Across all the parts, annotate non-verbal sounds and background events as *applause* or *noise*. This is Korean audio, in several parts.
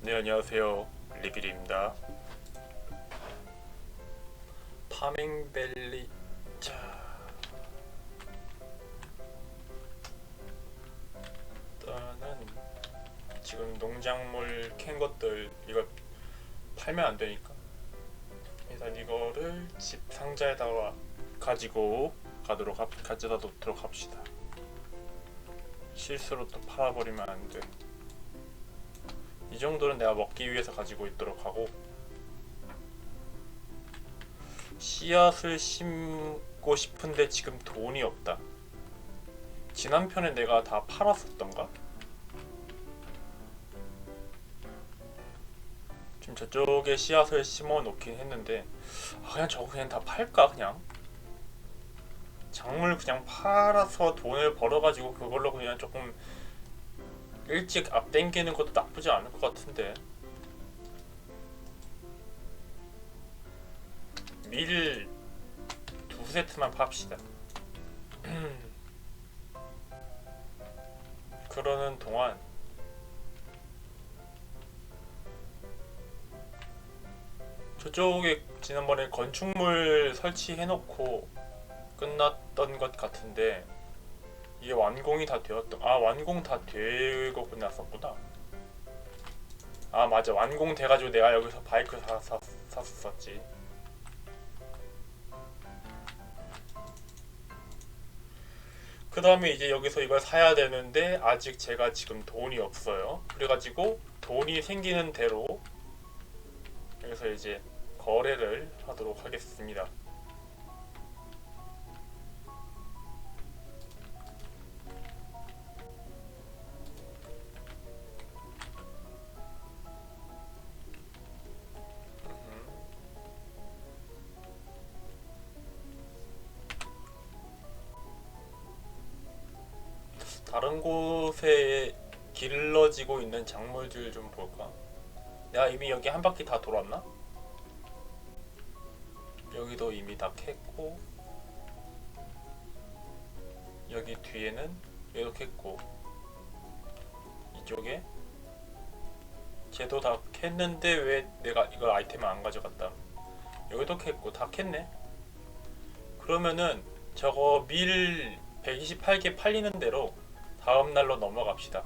네 안녕하세요. 리빌입니다. 파밍밸리. 자. 일단은 지금 농작물 캔 것들 이거 팔면 안 되니까. 일단 이거를 집 상자에다가 가지고 가도록 합, 가져다 놓도록 합시다. 실수로 또 팔아버리면 안돼 이 정도는 내가 먹기 위해서 가지고 있도록 하고 씨앗을 심고 싶은데 지금 돈이 없다. 지난 편에 내가 다 팔았었던가? 지금 저쪽에 씨앗을 심어 놓긴 했는데 아, 그냥 저거 그냥 다 팔까 그냥? 작물 그냥 팔아서 돈을 벌어가지고 그걸로 그냥 조금 일찍 앞 당기는 것도 나쁘지 않을 것 같은데. 밀 두 세트만 팝시다. *clears throat* 그러는 동안 저쪽에 지난번에 건축물 설치해놓고 끝났던 것 같은데 이게 완공이 다 되었던 아 완공 다 되고 끝났었구나. 아 맞아. 완공 돼가지고 내가 여기서 바이크 사, 사, 샀었지. 그 다음에 이제 여기서 이걸 사야 되는데 아직 제가 지금 돈이 없어요. 그래가지고 돈이 생기는 대로 여기서 이제 거래를 하도록 하겠습니다 다른 곳에 길러지고 있는 작물들 좀 볼까? 내가 이미 여기 한 바퀴 다 돌았나? 여기도 이미 다 캤고 여기 뒤에는 얘도 캤고 이쪽에 쟤도 다 캤는데 왜 내가 이걸 아이템을 안 가져갔다 여기도 캤고 다 캤네 그러면은 저거 밀 128개 팔리는 대로 다음 날로 넘어갑시다.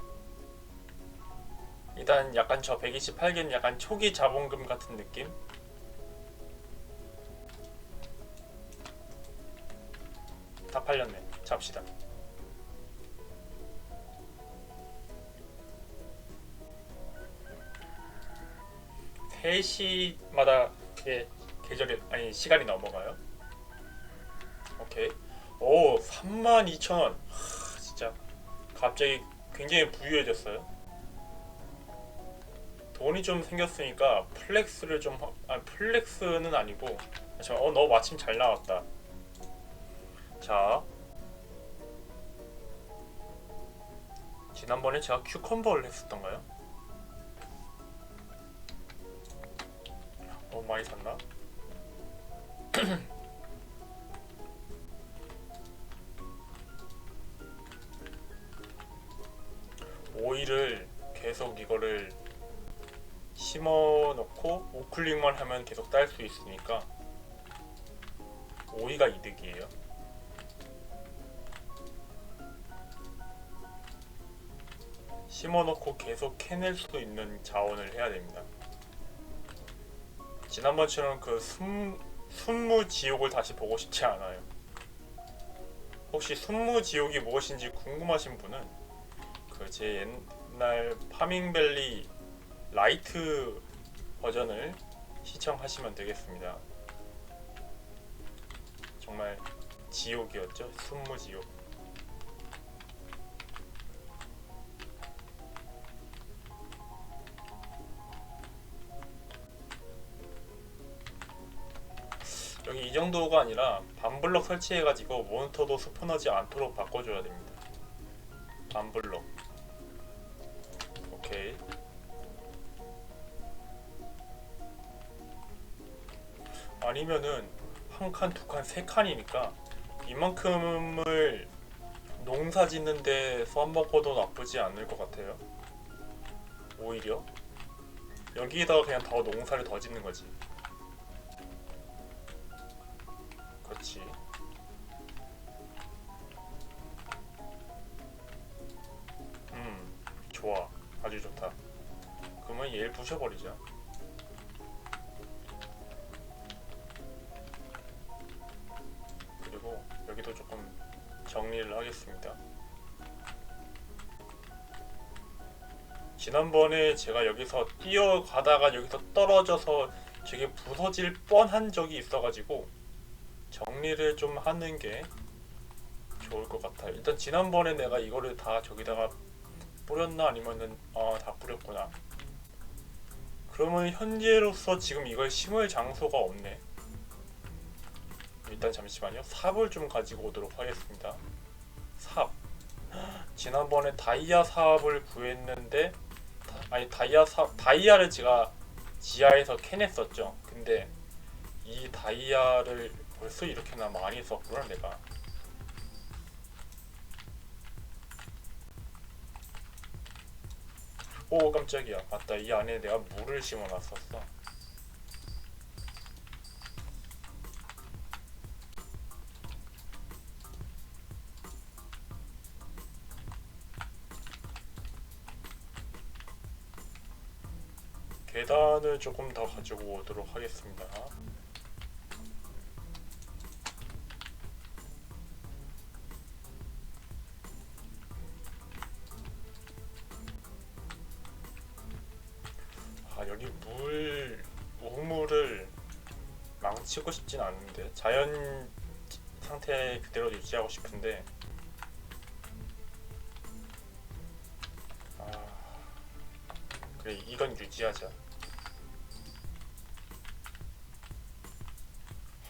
일단 약간 저 128개는 약간 초기 자본금 같은 느낌? 다 팔렸네. 잡시다. 세시마다 예, 계절이 아니 시간이 넘어가요. 오케이. 오, 32,000원. 갑자기 굉장히 부유해졌어요. 돈이 좀 생겼으니까 플렉스를 좀 하- 아 플렉스는 아니고 잠깐 어너 마침 잘 나왔다. 자 지난번에 제가 큐컴버를 했었던가요? 너무 많이 샀나? *clears throat* 오이를 계속 이거를 심어 놓고 우클릭만 하면 계속 딸 수 있으니까 오이가 이득이에요. 심어 놓고 계속 캐낼 수 있는 자원을 해야 됩니다. 지난번처럼 그 순, 순무 지옥을 다시 보고 싶지 않아요. 혹시 순무 지옥이 무엇인지 궁금하신 분은 그 제 옛날 파밍밸리 라이트 버전을 시청하시면 되겠습니다. 정말 지옥이었죠. 순무 지옥. 여기 이 정도가 아니라 반블럭 설치해가지고 몬스터도 스폰하지 않도록 바꿔줘야 됩니다. 반블럭. 오케이. 아니면은 한 칸, 두 칸, 세 칸이니까 이만큼을 농사 짓는 데 써먹어도 나쁘지 않을 것 같아요. 오히려 여기다가 그냥 더 농사를 더 짓는 거지. 그러면 얘를 부셔버리자. 그리고 여기도 조금 정리를 하겠습니다. 지난번에 제가 여기서 뛰어가다가 여기서 떨어져서 저게 부서질 뻔한 적이 있어가지고 정리를 좀 하는 게 좋을 것 같아요. 일단 지난번에 내가 이거를 다 저기다가 뿌렸나 아니면은 아다 뿌렸구나. 그러면 현재로서 지금 이걸 심을 장소가 없네. 일단 잠시만요. 삽을 좀 가지고 오도록 하겠습니다. 삽. 지난번에 다이아 삽을 구했는데 다- 아니 다이아 삽 다이아를 제가 지하에서 캐냈었죠. 근데 이 다이아를 벌써 이렇게나 많이 썼구나 내가. 오 깜짝이야. 맞다. 이 안에 내가 물을 심어놨었어. 계단을 조금 더 가지고 오도록 하겠습니다. 치고 싶진 않은데 자연 상태 그대로 유지하고 싶은데. 아 그래 이건 유지하자.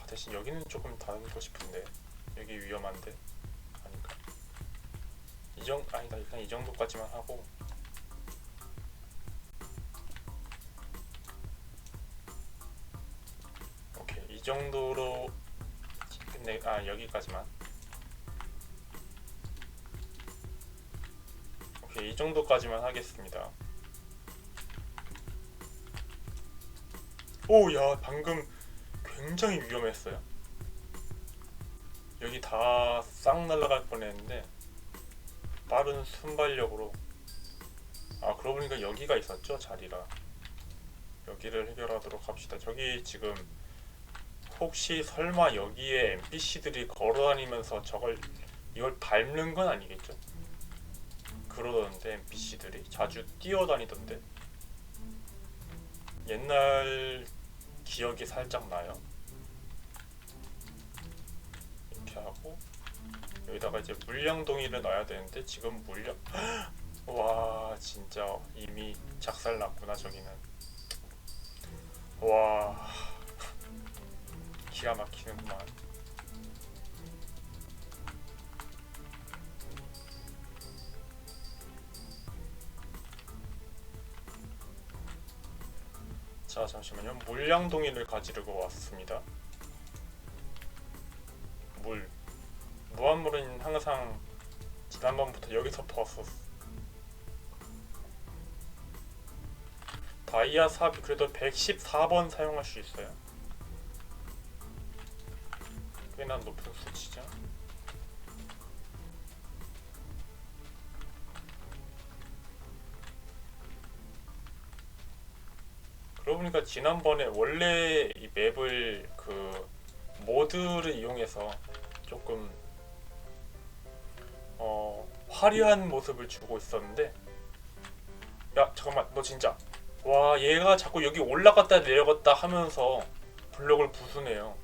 아, 대신 여기는 조금 다니고 싶은데. 여기 위험한데? 아닌가? 이정 아니다. 일단 이 정도까지만 하고 정도로 끝내 아 여기까지만. 오케이 이 정도까지만 하겠습니다. 오야 방금 굉장히 위험했어요. 여기 다 싹 날아갈 뻔했는데 빠른 순발력으로. 아 그러고 보니까 여기가 있었죠 자리가. 여기를 해결하도록 합시다. 저기 지금 혹시 설마 여기에 NPC들이 걸어다니면서 저걸 이걸 밟는 건 아니겠죠? 그러던데 NPC들이 자주 뛰어다니던데 옛날 기억이 살짝 나요. 이렇게 하고 여기다가 이제 물량동이를 놔야 되는데 지금 물량 와 진짜 이미 작살 났구나 저기는 와 기가 막히는구만. 자 잠시만요. 물량동이를 가지려고 왔습니다. 물. 무한물은 항상 지난번부터 여기서 벗었어. 다이아 삽이 그래도 114번 사용할 수 있어요. 꽤나 높은 수치죠. 그러고 보니까 지난번에 원래 이 맵을 그 모드를 이용해서 조금 어 화려한 모습을 주고 있었는데 야 잠깐만 너 진짜 와 얘가 자꾸 여기 올라갔다 내려갔다 하면서 블록을 부수네요.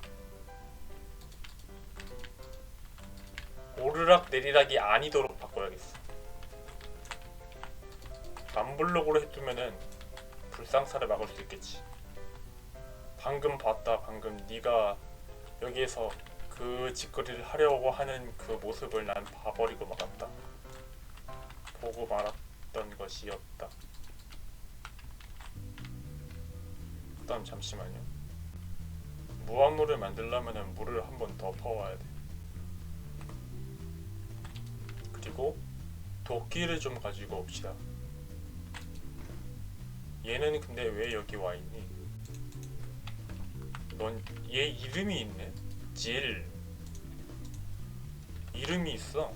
오르락 내리락이 아니도록 바꿔야겠어. 반블록으로 해두면은 불상사를 막을 수 있겠지. 방금 봤다. 방금 네가 여기에서 그 짓거리를 하려고 하는 그 모습을 난 봐버리고 말았다. 보고 말았던 것이었다. 그다음 잠시만요. 무한물을 만들려면은 물을 한 번 더 퍼와야 돼. 그리고 도끼를 좀 가지고 옵시다. 얘는 근데 왜 여기 와 있니? 넌 얘 이름이 있네. 질. 이름이 있어.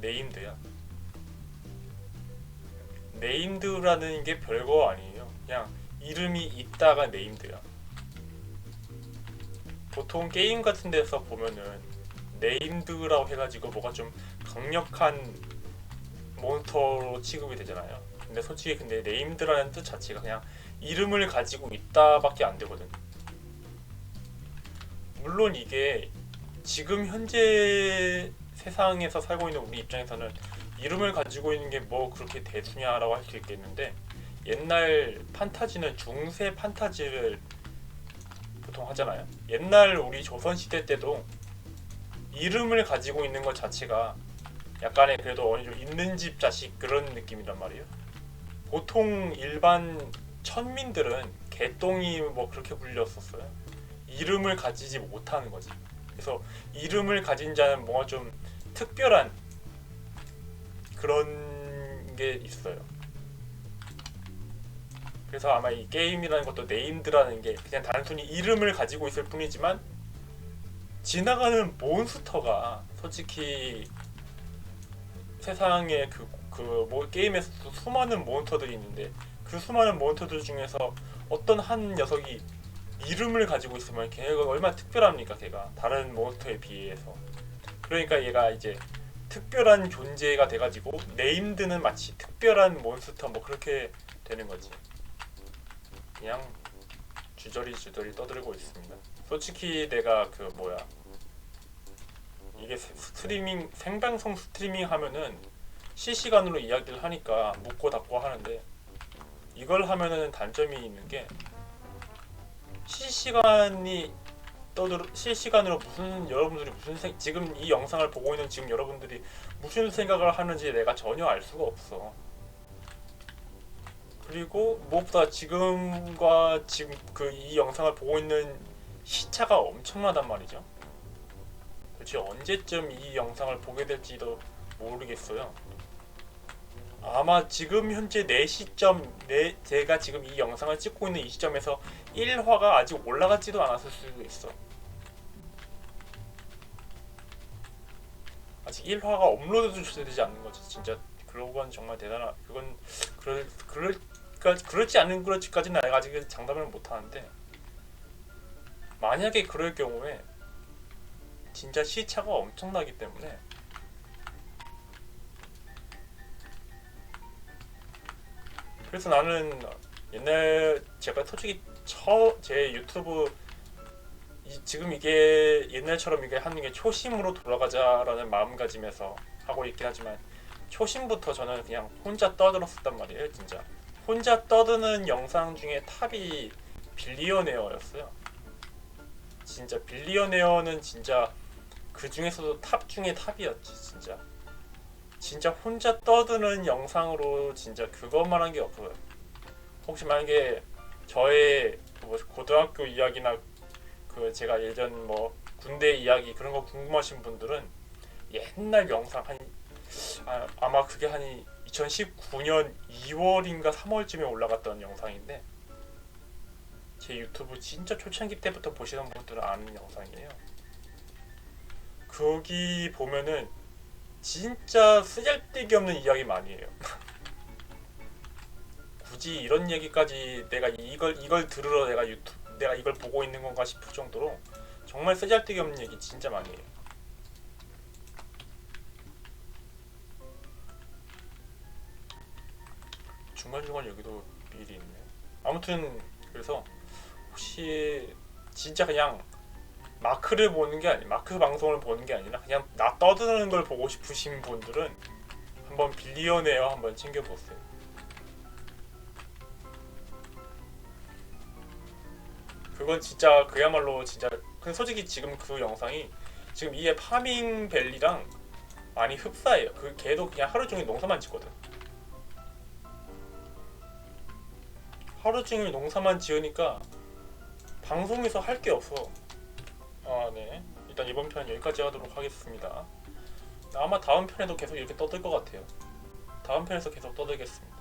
네임드야. 네임드라는 게 별거 아니에요. 그냥 이름이 있다가 네임드야. 보통 게임 같은 데서 보면은 네임드라고 해가지고 뭐가 좀 강력한 몬스터로 취급이 되잖아요. 근데 솔직히 근데 네임드라는 뜻 자체가 그냥 이름을 가지고 있다밖에 안 되거든. 물론 이게 지금 현재 세상에서 살고 있는 우리 입장에서는 이름을 가지고 있는 게 뭐 그렇게 대수냐라고 할 수 있겠는데 옛날 판타지는 중세 판타지를 보통 하잖아요. 옛날 우리 조선 시대 때도 이름을 가지고 있는 것 자체가 약간의 그래도 어느 정도 있는 집 자식 그런 느낌이란 말이에요. 보통 일반 천민들은 개똥이 뭐 그렇게 불렸었어요. 이름을 가지지 못하는 거지. 그래서 이름을 가진 자는 뭔가 좀 특별한 그런 게 있어요. 그래서 아마 이 게임이라는 것도 네임드라는 게 그냥 단순히 이름을 가지고 있을 뿐이지만 지나가는 몬스터가 솔직히 세상에 그, 그 뭐, 게임에서 수많은 몬스터들이 있는데 그 수많은 몬스터들 중에서 어떤 한 녀석이 이름을 가지고 있으면 걔가 얼마나 특별합니까 걔가? 다른 몬스터에 비해서. 그러니까 얘가 이제 특별한 존재가 돼가지고 네임드는 마치 특별한 몬스터 뭐 그렇게 되는 거지. 그냥 주저리 주저리 떠들고 있습니다 솔직히 내가 그 뭐야 이게 스- 스트리밍 생방송 스트리밍 하면은 실시간으로 이야기를 하니까 묻고 답고 하는데 이걸 하면은 단점이 있는 게 실시간이 떠들 실시간으로 무슨 여러분들이 무슨 생, 지금 이 영상을 보고 있는 지금 여러분들이 무슨 생각을 하는지 내가 전혀 알 수가 없어. 그리고 무엇보다 지금과 지금 그 이 영상을 보고 있는 시차가 엄청나단 말이죠. 도대체 언제쯤 이 영상을 보게 될지도 모르겠어요. 아마 지금 현재 4시점 내 제가 지금 이 영상을 찍고 있는 이 시점에서 1화가 아직 올라가지도 않았을 수도 있어. 아직 1화가 업로드도 되지 않는 거지. 진짜 그러고 건 정말 대단한. 그건 그럴 그럴 그렇지 않은 그렇지까지는 내가 아직 장담을 못 하는데 만약에 그럴 경우에 진짜 시차가 엄청나기 때문에 그래서 나는 옛날 제가 솔직히 처제 유튜브 이, 지금 이게 옛날처럼 이게 하는 게 초심으로 돌아가자라는 마음가짐에서 하고 있긴 하지만 초심부터 저는 그냥 혼자 떠들었었단 말이에요 진짜 혼자 떠드는 영상 중에 탑이 빌리어네어였어요 진짜 빌리어네어는 진짜 그 중에서도 탑 중에 탑이었지 진짜 진짜 혼자 떠드는 영상으로 진짜 그것만 한 게 없어요. 혹시 만약에 저의 뭐 고등학교 이야기나 그 제가 예전 뭐 군대 이야기 그런 거 궁금하신 분들은 옛날 영상 한 아, 아마 그게 한 2019년 2월인가 3월쯤에 올라갔던 영상인데 제 유튜브 진짜 초창기 때부터 보시던 분들은 아는 영상이에요. 거기 보면은 진짜 쓰잘데기 없는 이야기 많이 해요. *laughs* 굳이 이런 얘기까지 내가 이걸 이걸 들으러 내가 유튜브 내가 이걸 보고 있는 건가 싶을 정도로 정말 쓰잘데기 없는 얘기 진짜 많이 해요. 중간중간 여기도 미리 있네. 아무튼 그래서 혹시 진짜 그냥 마크를 보는 게 아니 마크 방송을 보는 게 아니라 그냥 나 떠드는 걸 보고 싶으신 분들은 한번 빌리어네어 한번 챙겨 보세요. 그건 진짜 그야말로 진짜 근데 솔직히 지금 그 영상이 지금 이에 파밍 벨리랑 많이 흡사해요. 그 걔도 그냥 하루 종일 농사만 짓거든. 하루 종일 농사만 지으니까 방송에서 할 게 없어. 아, 네. 일단 이번 편 여기까지 하도록 하겠습니다. 아마 다음 편에도 계속 이렇게 떠들 것 같아요. 다음 편에서 계속 떠들겠습니다.